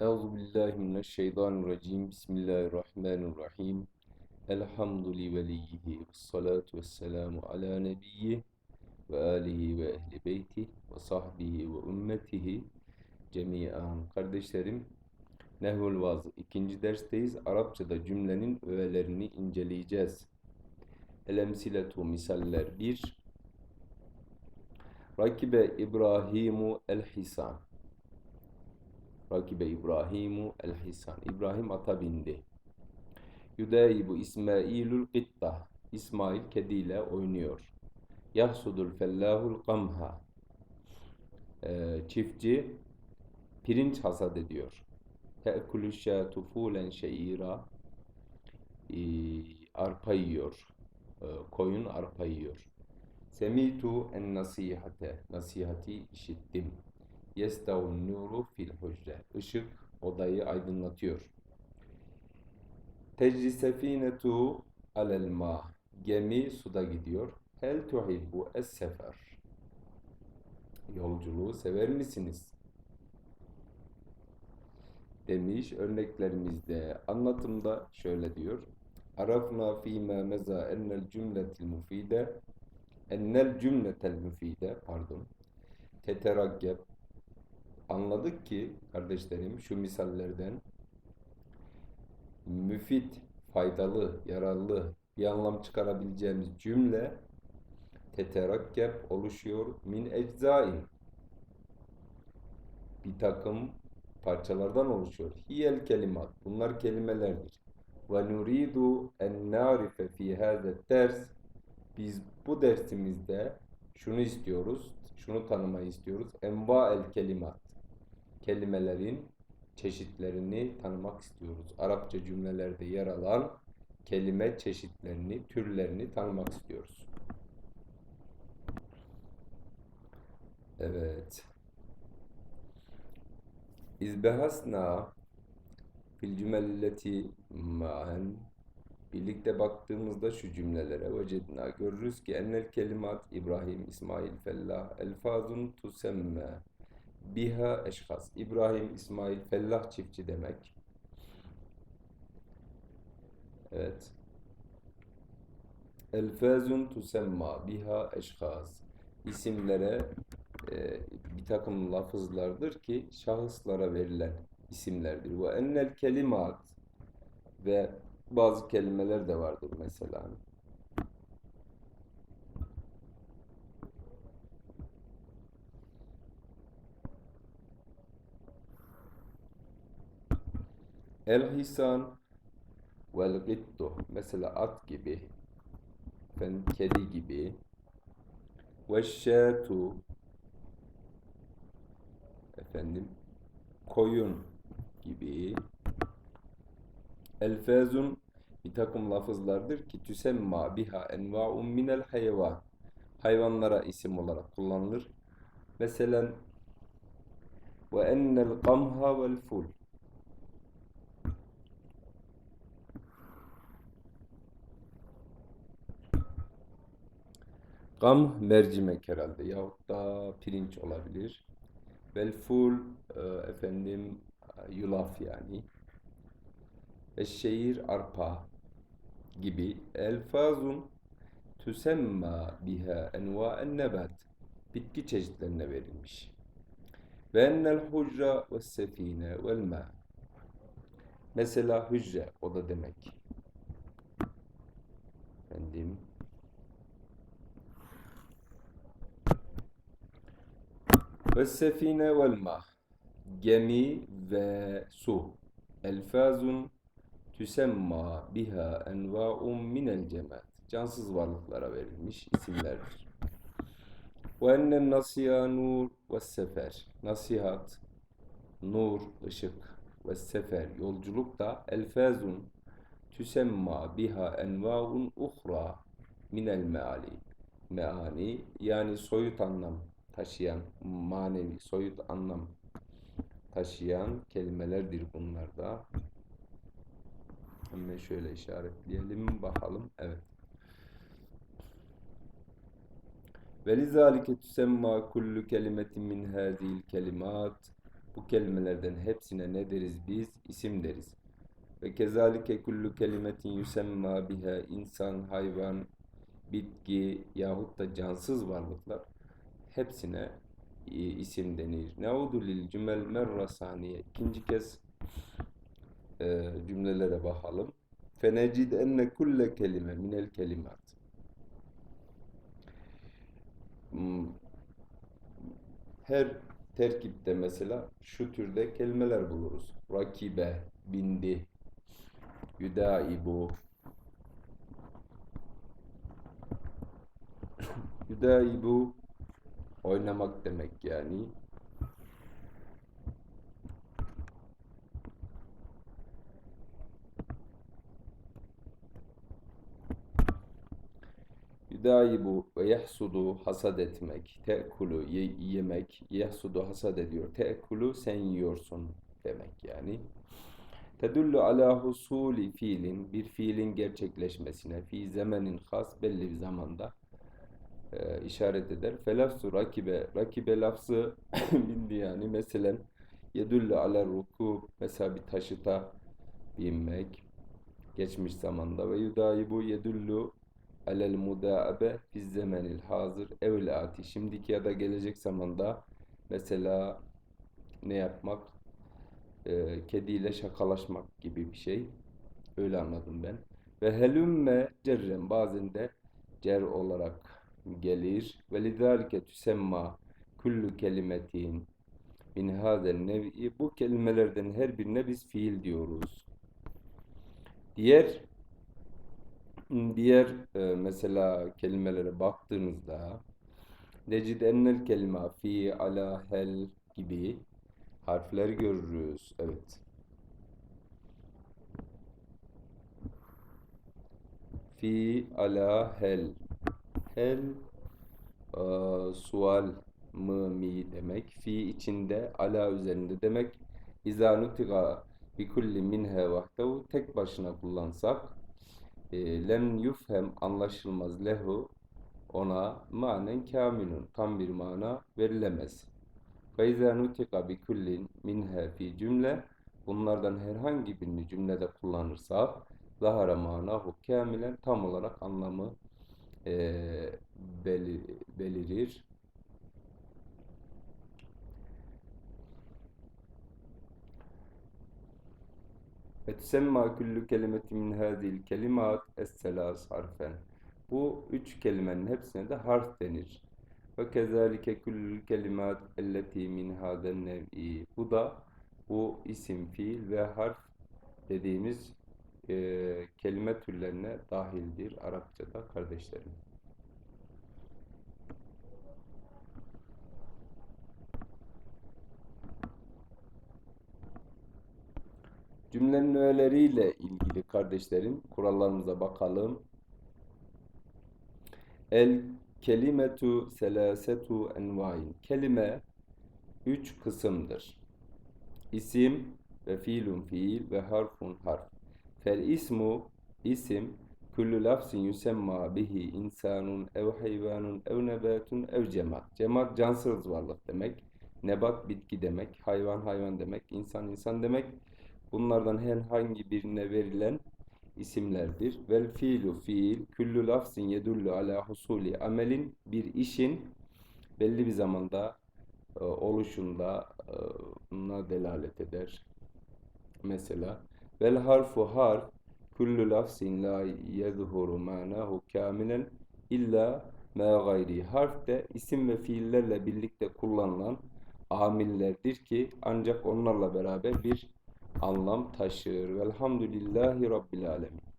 Euzu billahi mineşşeytanirracim. Bismillahirrahmanirrahim. Elhamdü li veliyhi ve salatu ve selamu ala nebiyyi ve alihi ve ehli beyti ve sahbihi ve ümmetihi cemiyan. Kardeşlerim, Nehvül Vaz ikinci dersteyiz. Arapçada cümlenin öğelerini inceleyeceğiz. Elemsiletu misaller 1. Rakibe İbrahimu el-Hisan. Rakibe İbrahimu el-Hisan. İbrahim ata bindi. Yudayibu İsmailül Gitta. İsmail kediyle oynuyor. Yahsudul fellahul kamha. Ee, çiftçi pirinç hasat ediyor. Te'kulü şâtu fûlen şe'ira. Ee, arpa yiyor. Ee, koyun arpa yiyor. Semitu en nasihate. Nasihati işittim. Yestavun nuru fil hücre. Işık odayı aydınlatıyor. Tecri sefinetu alel ma. Gemi suda gidiyor. Hel tuhibbu es sefer. Yolculuğu sever misiniz? Demiş örneklerimizde. Anlatımda şöyle diyor. Arafna fîmâ meza ennel cümletil mufide ennel cümletel müfide pardon teteraggeb anladık ki kardeşlerim şu misallerden müfit, faydalı, yararlı bir anlam çıkarabileceğimiz cümle teterakkeb oluşuyor min eczain bir takım parçalardan oluşuyor. Hiyel kelimat. Bunlar kelimelerdir. Ve nuridu en narife fi hâze ders biz bu dersimizde şunu istiyoruz, şunu tanımayı istiyoruz. Enva el kelimat. Kelimelerin çeşitlerini tanımak istiyoruz. Arapça cümlelerde yer alan kelime çeşitlerini, türlerini tanımak istiyoruz. Evet. İzbehasna fil cümelleti ma'en Birlikte baktığımızda şu cümlelere vecedna görürüz ki ennel kelimat İbrahim, İsmail, Fellah elfazun tusemme biha eşhas. İbrahim, İsmail, Fellah çiftçi demek. Evet. Elfazun tusemma biha eşhas. İsimlere e, bir takım lafızlardır ki şahıslara verilen isimlerdir. Ve ennel kelimat ve bazı kelimeler de vardır mesela. El-hisan vel-gittu mesela at gibi efendim, kedi gibi ve efendim koyun gibi elfazun bir takım lafızlardır ki tüsemma biha enva'un minel hayvan. Hayvanlara isim olarak kullanılır. Mesela ve ennel qamha vel ful. Gam mercimek herhalde yahut da pirinç olabilir. Vel ful e, efendim yulaf yani. Eşşehir arpa gibi elfazun tüsemma biha enva'en nebat bitki çeşitlerine verilmiş. Ve ennel hucra ve sefine vel ma mesela hücre o da demek. Efendim ve sefine vel ma gemi ve su elfazun tüsemma biha enva'un minel cemat. Cansız varlıklara verilmiş isimlerdir. Ve ennen nasiha nur ve sefer. Nasihat, nur, ışık ve sefer, yolculuk da elfazun tüsemma biha enva'un uhra minel meali. Meani yani soyut anlam taşıyan, manevi soyut anlam taşıyan kelimelerdir bunlar da. Hemen şöyle işaretleyelim bakalım. Evet. Ve lizalike tusemma kullu kelimetin min hazil kelimat Bu kelimelerden hepsine ne deriz biz? İsim deriz. Ve kezalike kullu kelimetin yusemma biha insan, hayvan, bitki yahut da cansız varlıklar hepsine isim denir. Neudu lil cümel merra saniye. İkinci kez e, cümlelere bakalım. Fenecid enne kulle kelime minel kelimat. Hmm, Her terkipte mesela şu türde kelimeler buluruz. Rakibe, bindi, yüdaibu, yüdaibu oynamak demek yani. Yüdaibu ve yahsudu hasad etmek, te'kulu ye- yemek, yahsudu hasad ediyor, te'kulu sen yiyorsun demek yani. Tedullu ala husuli fiilin, bir fiilin gerçekleşmesine, fi zamanin has, belli bir zamanda e, işaret eder. Felafzu rakibe, rakibe lafzı bindi yani. Mesela yedullu ala ruku, mesela bir taşıta binmek, geçmiş zamanda. Ve yudayibu yedullu alel mudaabe fi zemenil hazır. Evle ati. Şimdiki ya da gelecek zamanda mesela ne yapmak? Ee, kediyle şakalaşmak gibi bir şey. Öyle anladım ben. Ve helümme cerren. Bazen de cer olarak gelir ve lidalike tüsemma kullu kelimetin min hazel nevi bu kelimelerden her birine biz fiil diyoruz diğer Diğer e, mesela kelimelere baktığınızda necid ennel kelime fi ala hel gibi harfler görürüz. Evet. Fi ala hel. Hel e, sual mı mi demek. Fi içinde ala üzerinde demek. İza nutiga bi kulli minhe vahdehu tek başına kullansak e, lem yufhem anlaşılmaz lehu ona manen kamilun tam bir mana verilemez. Ve izâ nutika bi kullin minha fi cümle bunlardan herhangi birini cümlede kullanırsak zahara manahu kamilen tam olarak anlamı e, belir, belirir. Ve tüsemma kullu kelimeti min hadil kelimat es-selas harfen. Bu üç kelimenin hepsine de harf denir. Ve kezalike kullul kelimat elleti min haden nev'i. Bu da bu isim, fiil ve harf dediğimiz e, kelime türlerine dahildir Arapçada kardeşlerim. Cümlenin öğeleriyle ilgili kardeşlerim kurallarımıza bakalım. El kelimetu selasetu envain. Kelime üç kısımdır. İsim ve fiilun fiil ve harfun harf. Fel ismu isim kullu lafzin yusemma bihi insanun ev hayvanun ev nebatun ev cemat. Cemat cansız varlık demek. Nebat bitki demek. Hayvan hayvan demek. insan insan demek. Bunlardan herhangi birine verilen isimlerdir. Vel fiilu fiil küllü lafzin yedullu ala husuli amelin bir işin belli bir zamanda e, oluşunda e, buna delalet eder. Mesela vel harfu harf kullu lafzin la yezhuru manahu kamilen illa ma gayri. Harf de isim ve fiillerle birlikte kullanılan amillerdir ki ancak onlarla beraber bir anlam taşır. Velhamdülillahi Rabbil Alemin.